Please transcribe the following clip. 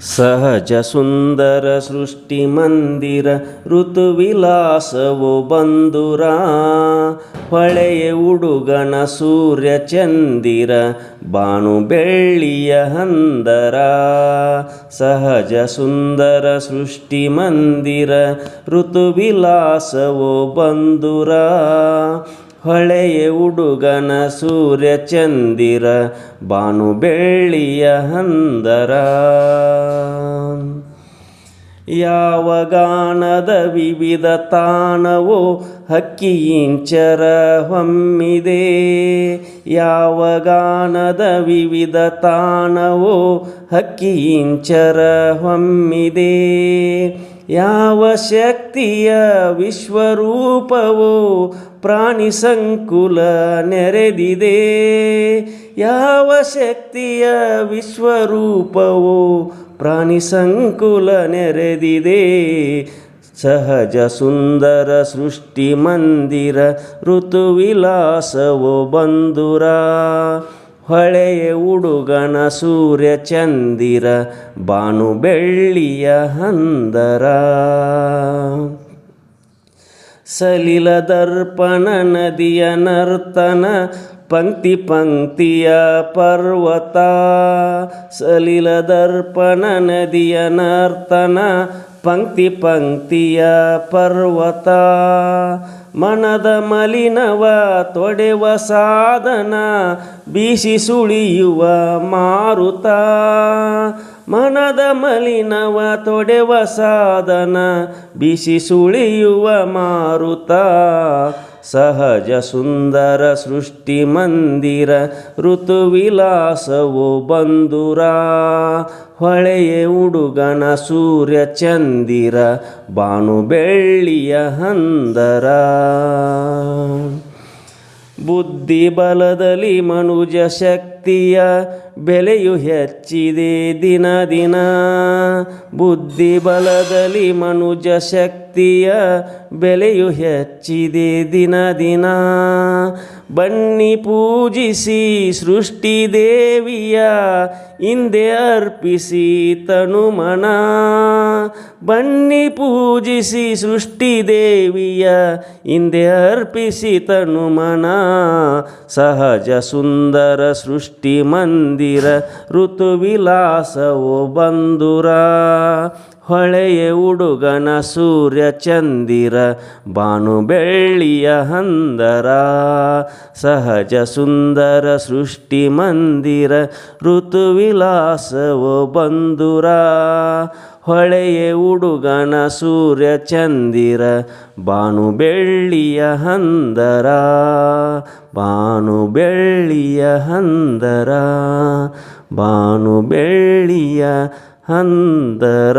ಸಹಜ ಸುಂದರ ಸೃಷ್ಟಿ ಮಂದಿರ ಋತುವಿಲಾಸವು ಬಂದುರ. ಹೊಳೆಯ ಉಡುಗನ ಸೂರ್ಯ ಚಂದಿರ ಬಾಣು ಬೆಳ್ಳಿಯ ಹಂದರ. ಸಹಜ ಸುಂದರ ಸೃಷ್ಟಿ ಮಂದಿರ ಋತುವಿಲಾಸವು ಬಂದುರ. ಹೊಳೆಯ ಉಡುಗನ ಸೂರ್ಯ ಚಂದಿರ ಬಾನು ಬೆಳ್ಳಿಯ ಹಂದರ. ಯಾವ ಗಾನದ ವಿವಿಧ ತಾಣವೋ ಹಕ್ಕಿಯಿಂಚರ ಹೊಮ್ಮಿದೆ. ಯಾವ ಗಾನದ ವಿವಿಧ ತಾಣವೋ ಹಕ್ಕಿಯಿಂಚರ ಹೊಮ್ಮಿದೆ. ಯಾವ ಶಕ್ತಿಯ ವಿಶ್ವರೂಪವೋ ಪ್ರಾಣಿ ಸಂಕುಲ ನೆರೆದಿದೆ. ಯಾವ ಶಕ್ತಿಯ ವಿಶ್ವರೂಪವೋ ಪ್ರಾಣಿ ಸಂಕುಲ ನೆರೆದಿದೆ. ಸಹಜ ಸುಂದರ ಸೃಷ್ಟಿ ಮಂದಿರ ಋತುವಿಲಾಸವೋ ಬಂದುರ ಹೊಳೆಯ ಉಡುಗನ ಸೂರ್ಯ ಚಂದಿರ ಬಾನು ಬೆಳ್ಳಿಯ ಹಂದರ. ಸಲಿಲ ದರ್ಪಣ ನದಿಯ ನರ್ತನ, ಪಂಕ್ತಿ ಪಂಕ್ತಿಯ ಪರ್ವತ. ಸಲಿಲ ದರ್ಪಣ ನದಿಯ ನರ್ತನ, ಪಂಕ್ತಿ ಪಂಕ್ತಿಯ ಪರ್ವತ. ಮನದ ಮಲಿನವ ತೊಡೆವ ಸಾಧನ, ಬೀಸಿ ಸುಳಿಯುವ ಮಾರುತ. ಮನದ ಮಲಿನವ ತೊಡೆವ ಸಾಧನ, ಬಿಸಿ ಸುಳಿಯುವ ಮಾರುತ. ಸಹಜ ಸುಂದರ ಸೃಷ್ಟಿ ಮಂದಿರ, ಋತುವಿಲಾಸವು ಬಂದುರ ಹೊಳೆಯ ಉಡುಗನ ಸೂರ್ಯ ಚಂದಿರ, ಬಾನು ಬೆಳ್ಳಿಯ ಹಂದರ. ಬುದ್ಧಿ ಬಲದಲ್ಲಿ ಮನುಜ ಶಕ್ತಿಯ ಬೆಲೆಯು ಹೆಚ್ಚಿದೆ ದಿನ ದಿನ. ಬುದ್ಧಿ ಬಲದಲ್ಲಿ ಮನುಜ ಶಕ್ತಿಯ ಬೆಲೆಯು ಹೆಚ್ಚಿದೆ ದಿನ ದಿನ. ಬನ್ನಿ ಪೂಜಿಸಿ ಸೃಷ್ಟಿ ದೇವಿಯ, ಹಿಂದೆ ಅರ್ಪಿಸಿ ತನುಮನ. ಬನ್ನಿ ಪೂಜಿಸಿ ಸೃಷ್ಟಿ ದೇವಿಯ, ಹಿಂದೆ ಅರ್ಪಿಸಿ ತನುಮನ. ಸಹಜ ಸುಂದರ ಸೃಷ್ಟಿ ಮಂದಿರ, ಋತುವಿಲಾಸವು ಬಂದುರ ಹೊಳೆಯ ಉಡುಗನ ಸೂರ್ಯ ಚಂದಿರ ಬಾನು ಬೆಳ್ಳಿಯ ಹಂದರ. ಸಹಜ ಸುಂದರ ಸೃಷ್ಟಿ ಮಂದಿರ, ಋತುವಿಲಾಸವು ಬಂದುರ ಹೊಳೆಯ ಉಡುಗನ ಸೂರ್ಯ ಚಂದಿರ ಬಾನು ಬೆಳ್ಳಿಯ ಹಂದರ ಬಾನು ಬೆಳ್ಳಿಯ ಹಂದರ ಬಾನು ಬೆಳ್ಳಿಯ ಹಂದರ.